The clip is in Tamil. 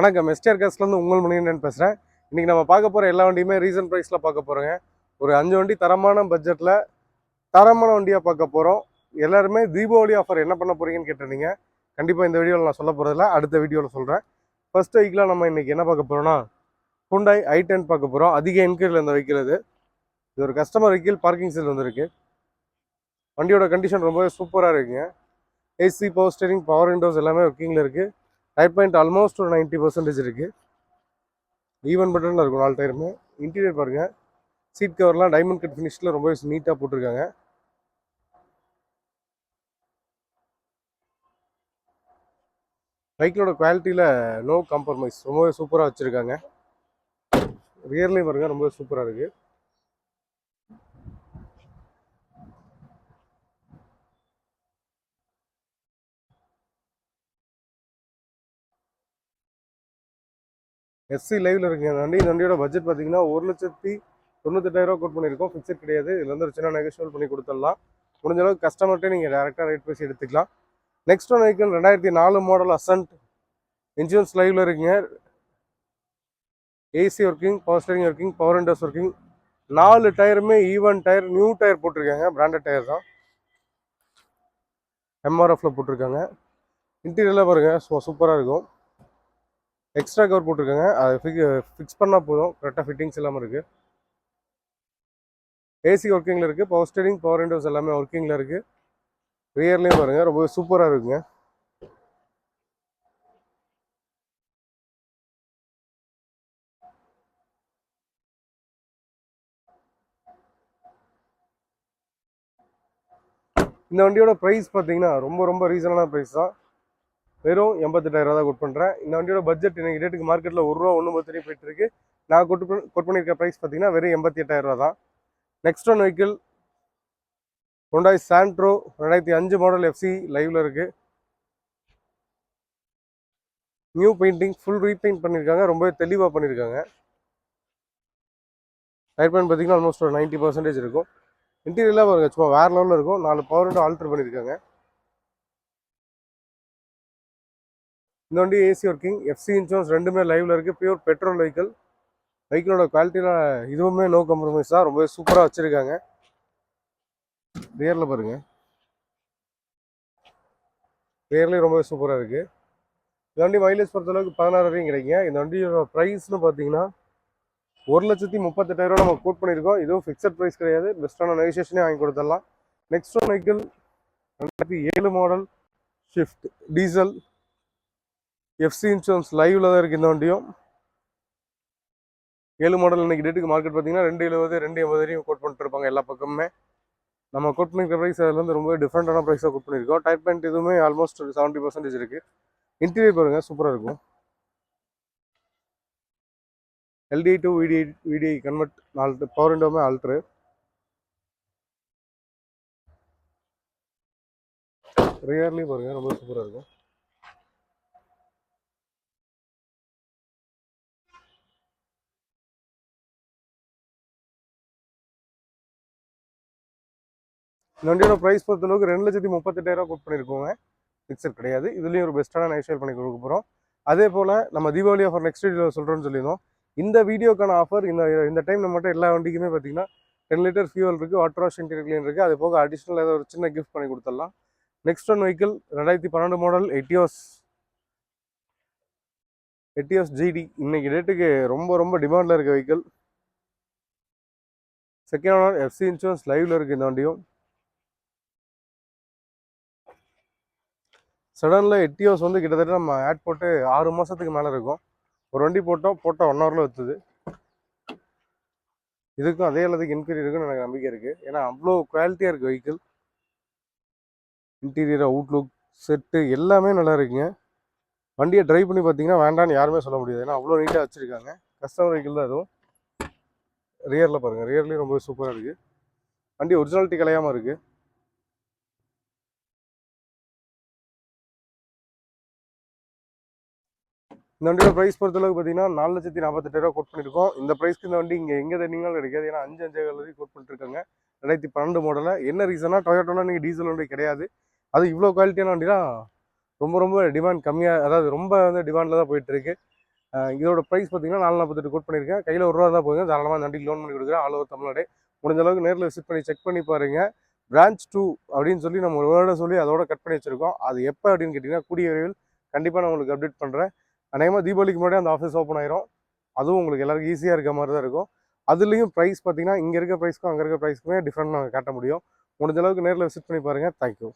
வணக்கம். எஸ்டிஆர் கேஸ்லேருந்து உங்கள் மணிகண்டன் பேசுகிறேன் இன்றைக்கி நம்ம பார்க்க போகிற எல்லா வண்டியுமே ரீசன் ப்ரைஸில் பார்க்க போகிறோங்க ஒரு அஞ்சு வண்டி தரமான பட்ஜெட்டில் தரமான வண்டியாக பார்க்க போகிறோம் எல்லாருமே தீபாவளி ஆஃபர் என்ன பண்ண போகிறீங்கன்னு கேட்டிருந்தீங்க. கண்டிப்பாக இந்த வீடியோவில் நான் சொல்ல போகிறதில்ல அடுத்த வீடியோவில் சொல்கிறேன் ஃபர்ஸ்ட் வெஹிக்கிளாக நம்ம இன்றைக்கி என்ன பார்க்க போகிறோம்னா ஹுண்டாய் ஐ டென் பார்க்க போகிறோம் அதிக என்கொயரியில் இந்த வெஹிக்கிள் இது இது ஒரு கஸ்டமர் வெஹிக்கிள் பார்க்கிங் சைடு வந்திருக்கு. வண்டியோட கண்டிஷன் ரொம்பவே சூப்பராக இருக்குங்க. AC power steering power windows எல்லாமே ஒர்க்கிங்கில் இருக்குது டைப் பாயிண்ட் ஆல்மோஸ்ட் ஒரு நைன்ட்டி பர்சன்டேஜ் இருக்குது ஈவன் பட்டனில் இருக்கும் நாலு டயருமே இன்டீரியர் பாருங்கள் சீட் கவர்லாம் டைமண்ட் கட் ஃபினிஷில் ரொம்ப நீட்டாக போட்டிருக்காங்க. பைக்கிலோட குவாலிட்டியில் நோ காம்ப்ரமைஸ் ரொம்பவே சூப்பராக வச்சுருக்காங்க. ரியர்லேயும் பாருங்கள் ரொம்பவே சூப்பராக இருக்குது எஸ்சி லைவ்ல இருக்கீங்க. நண்டி வண்டி பட்ஜெட் பார்த்தீங்கன்னா ஒரு லட்சத்தி தொண்ணூத்தெட்டாயிரம் கோட் பண்ணியிருக்கோம். ஃபிக்ஸட் கிடையாது. இதுல வந்து ஒரு சின்ன நெகோஷியல் பண்ணி கொடுத்துடலாம். முடிஞ்ச அளவுக்கு கஸ்டமர்கிட்ட நீங்கள் டேரெக்டாக ரேட் பேசி எடுத்துக்கலாம். நெக்ஸ்ட் ஒன் வெஹிக்கிள் ரெண்டாயிரத்தி நாலு மாடல் அசன்ட் இன்சூரன்ஸ் லைவ்ல இருக்குங்க. AC working power steering working power windows working நாலு டயருமே ஈவன் டயர் நியூ டயர் போட்டிருக்காங்க. பிராண்டட் டயர் தான். எம்ஆர்எஃப்ல போட்டிருக்காங்க. இன்டீரியர்லாம் பாருங்க. சூப்பராக இருக்கும். எக்ஸ்ட்ரா கவர் போட்டிருக்காங்க. அதை ஃபிக்ஸ் பண்ணால் போதும். கரெக்டாக ஃபிட்டிங்ஸ் இல்லாமல் இருக்குது ஏசி ஒர்க்கிங்கில் இருக்குது பவர் ஸ்டேரிங் பவர் விண்டோஸ் எல்லாமே ஒர்க்கிங்கில் இருக்குது ரியர்லேயும் பாருங்கள் ரொம்ப சூப்பராக இருக்குங்க. இந்த வண்டியோட ப்ரைஸ் பார்த்தீங்கன்னா ரொம்ப ரொம்ப ரீசனான ப்ரைஸ் தான். வெறும் எண்பத்தெட்டாயிரம் தான் கொட் பண்ணுறேன் இந்த வண்டியோட பட்ஜெட் இன்னைக்கு ரேட்டுக்கு மார்க்கெட்டில் ஒரு ரூபா ஒன்று பத்து போயிட்டு இருக்கு. நான் கொட்டு கொட் பண்ணியிருக்க ப்ரைஸ் பார்த்தீங்கன்னா வெறும் எண்பத்தெட்டாயிரம் ரூபா தான். Next one vehicle Hyundai Santro ரெண்டாயிரத்தி அஞ்சு மாடல் எஃப்சி லைவ்ல இருக்கு. நியூ பெயிண்டிங் ஃபுல் ரீபெயிண்ட் பண்ணியிருக்காங்க ரொம்பவே தெளிவாக பண்ணியிருக்காங்க டயர் பெயிண்ட் பார்த்தீங்கன்னா ஆல்மோஸ்ட் ஒரு நைன்ட்டி பர்சன்டேஜ் இருக்கும். இன்டீரியர்லாம் பாருங்க சும்மா வேற லெவலில் இருக்கும். நாலு பவர் விண்டோ ஆல்டர் பண்ணியிருக்காங்க இந்த வண்டி ஏசி ஒர்க்கிங் எஃப்சி இன்சூரன்ஸ் ரெண்டுமே லைவ்ல இருக்கு. பியூர் பெட்ரோல் வெஹிக்கிள் வெஹிக்கிளோட குவாலிட்டியில் இதுவுமே நோ கம்ப்ரமைஸ் தான். ரொம்பவே சூப்பராக வச்சிருக்காங்க. ரியரில் பாருங்க. ரியர்லேயும் ரொம்பவே சூப்பராக இருக்கு. இந்த வண்டி மைலேஜ் பொறுத்தளவுக்கு பதினாறு வரையும் கிடைக்குங்க. இந்த வண்டியோட ப்ரைஸ்னு பார்த்தீங்கன்னா ஒரு லட்சத்தி முப்பத்தெட்டாயிரம் ரூபா நம்ம கோட் பண்ணியிருக்கோம். இதுவும் ஃபிக்ஸட் ப்ரைஸ் கிடையாது. பெஸ்ட்டான நெகோசியேஷனே வாங்கி கொடுத்துடலாம். நெக்ஸ்ட் ஒன் வெஹிக்கிள் ரெண்டாயிரத்தி ஏழு model shift diesel FC insurance லைவ்ல தான் இருக்குது இந்த வண்டியும். ஏழு மாடல் இன்னைக்கு டேட்டுக்கு மார்க்கெட் பார்த்தீங்கன்னா ரெண்டு எழுபது ரெண்டு எண்பது வரையும் கோட் பண்ணிட்டு இருப்பாங்க எல்லா பக்கமுமே. நம்ம கோட் பண்ணிக்கிற ப்ரைஸ் அதில் வந்து ரொம்ப டிஃப்ரெண்டான ப்ரைஸாக கோட் பண்ணியிருக்கோம். டைப் பேண்ட் இதுவுமே ஆல்மோஸ்ட் ஒரு செவன்ட்டி பர்சன்டேஜ் இருக்குது இன்டீரியர் பாருங்கள் சூப்பராக இருக்கும். LD to VDI VDI convert நாலு பவர் விண்டோமே ஆல்ட்ரு ரியர்லேயும் பாருங்கள் ரொம்ப சூப்பராக இருக்கும். இந்த வண்டியோட ப்ரைஸ் பொறுத்தளவுக்கு ரெண்டு லட்சத்தி முப்பத்தெட்டாயிரம் கோட் பண்ணியிருக்கோங்க ஃபிக்ஸட் கிடையாது. இதுலேயும் ஒரு பெஸ்ட்டான நைஷேல் பண்ணி கொடுக்க போகிறோம் அதே போல் நம்ம தீபாவளி ஆஃபர் நெக்ஸ்ட் வீடியோவில் சொல்கிறோன்னு சொல்லியிருந்தோம். இந்த வீடியோக்கான ஆஃபர் இந்த இந்த டைம் நம்மகிட்ட எல்லா வண்டிக்குமே பார்த்தீங்கன்னா டென் லிட்டர் ஃபியூல் இருக்குது வாட்டர் வாஷ் இன்டீரியர் க்ளீன் இருக்குது அது போக அடிஷ்னல் ஏதாவது ஒரு சின்ன கிஃப்ட் பண்ணி கொடுத்துடலாம். நெக்ஸ்ட் ஒன் வெஹிக்கிள் ரெண்டாயிரத்தி பன்னெண்டு மாடல் எட்டியோஸ் எட்டியோஸ் ஜிடி இன்னைக்கு டேட்டுக்கு ரொம்ப ரொம்ப டிமாண்டில் இருக்க vehicle second owner FC insurance லைவில் இருக்குது இந்த வண்டியும். சடனில் எட்டியோஸ் வந்து கிட்டத்தட்ட நம்ம ஆட் போட்டு ஆறு மாதத்துக்கு மேலே இருக்கும். ஒரு வண்டி போட்டோம் போட்டால் ஒன் ஹவரில் விற்றுது இதுக்கும் அதே அளவுக்கு இன்க்ரீ இருக்குன்னு எனக்கு நம்பிக்கை இருக்குது ஏன்னா அவ்வளோ குவாலிட்டியாக இருக்குது வெஹிக்கிள் இன்டீரியர் அவுட்லுக் செட்டு எல்லாமே நல்லா இருக்குங்க. வண்டியை ட்ரைவ் பண்ணி பார்த்தீங்கன்னா வேண்டாம்னு யாருமே சொல்ல முடியாது. ஏன்னா அவ்வளோ நீட்டாக வச்சுருக்காங்க. கஸ்டமர் வெஹிக்கிள் தான் அதுவும். ரியரில் பாருங்கள் ரியர்லேயும் ரொம்ப சூப்பராக இருக்குது வண்டி ஒரிஜினாலிட்டி கலையாமல் இருக்குது இந்த வண்டியோட ப்ரைஸ் பொறுத்தளவுக்கு பார்த்தீங்கன்னா நாலு லட்சத்தி நாற்பத்தெட்டாயிரம் கோட் பண்ணியிருக்கோம். இந்த ப்ரைஸ்க்கு இந்த வண்டி இங்கே எங்கே தண்ணிங்களும் கிடைக்காது. ஏன்னா அஞ்சு அஞ்சு வரைக்கும் கோட் பண்ணிருக்காங்க ரெண்டாயிரத்தி பன்னெண்டு மாடலில் என்ன ரீசனாக டொயோட்டோலாம் நீங்கள் டீசல் வண்டி கிடையாது. அது இவ்வளோ குவாலிட்டியான வண்டிலாம் ரொம்ப ரொம்ப டிமாண்ட் கம்மியாக அதாவது ரொம்ப வந்து டிமாண்டில் தான் போயிட்டுருக்கு. இதோட ப்ரைஸ் பார்த்தீங்கன்னா நாலு நாற்பத்தெட்டு கோட் பண்ணியிருக்கேன். கையில் ஒரு ரூபா தான் போதுங்க. தாராளமாக இந்த வண்டிக்கு லோன் பண்ணி கொடுக்குறேன். All over Tamil Nadu. முடிஞ்ச அளவுக்கு நேரில் விசிட் பண்ணி செக் பண்ணி பாருங்க. பிரான்ச் டூ அப்படின்னு சொல்லி நம்ம ஒரு வேர்டை சொல்லி அதோட கட் பண்ணி வச்சுருக்கோம். அது எப்போ அப்படின்னு கேட்டிங்கன்னா கூடிய விரைவில் கண்டிப்பாக நான் உங்களுக்கு அப்டேட் பண்ணுறேன் அநேகமாக தீபாவளிக்கு முன்னாடி அந்த ஆஃபீஸ் ஓப்பன் ஆயிரும். அதுவும் உங்களுக்கு எல்லாருக்கும் ஈஸியாக இருக்க மாதிரி தான் இருக்கும். அதுலேயும் ப்ரைஸ் பார்த்தீங்கன்னா இங்கே இருக்க ப்ரைஸ்க்கும் அங்கே இருக்க ப்ரைஸ்க்குமே டிஃப்ரெண்ட் நாங்கள் காட்ட முடியும். முடிஞ்ச அளவுக்கு நேரில் விசிட் பண்ணி பாருங்கள் தேங்க்யூ